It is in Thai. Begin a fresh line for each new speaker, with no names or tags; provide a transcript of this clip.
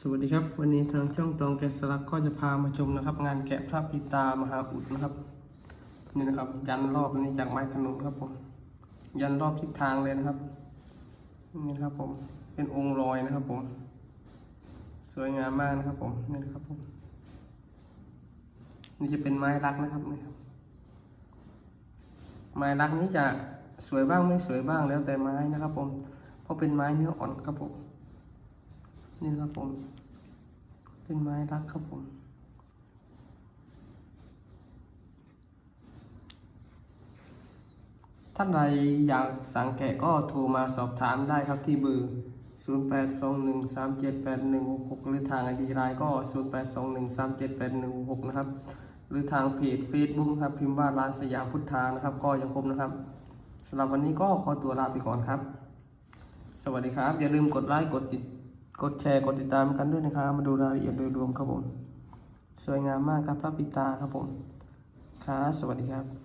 สวัสดีครับ วันนี้ทางช่องตองแกะสลักก็จะพามาชมนะครับ งานแกะพระปิตามหาอุดนะครับ นี่นะครับ ยันรอบนี้จากไม้ขนุนครับผมยันรอบทิศทางเลยนะครับนี่นะครับผมเป็นองค์ลอยนะครับผม สวยงามมากนะครับผมนี่นะครับผมนี่จะเป็นไม้รักนะครับนี่ครับไม้รักนี้จะสวยบ้างไม่สวยบ้างแล้วแต่ไม้นะครับผมเพราะเป็นไม้เนื้ออ่อนครับผม นี่ครับผม เป็นไม้รักครับผม ท่านใดอยากสั่งแกะก็โทรมาสอบถามได้ครับที่เบอร์ 0821378166 หรือทางไอดีไลน์ก็ 0821378166 นะครับ หรือทางเพจ Facebook ครับ พิมพ์ว่าร้านสยามพุทธานะครับ ก็ยังครบนะครับสำหรับวันนี้ก็ขอตัวลาไปก่อนครับ สวัสดีครับ อย่าลืมกดไลค์กดติด กดแชร์กดติดตามกันด้วยนะครับมาดูรายละเอียดโดยรวมครับผม สวยงามมากครับพระปิตาครับผมครับสวัสดีครับ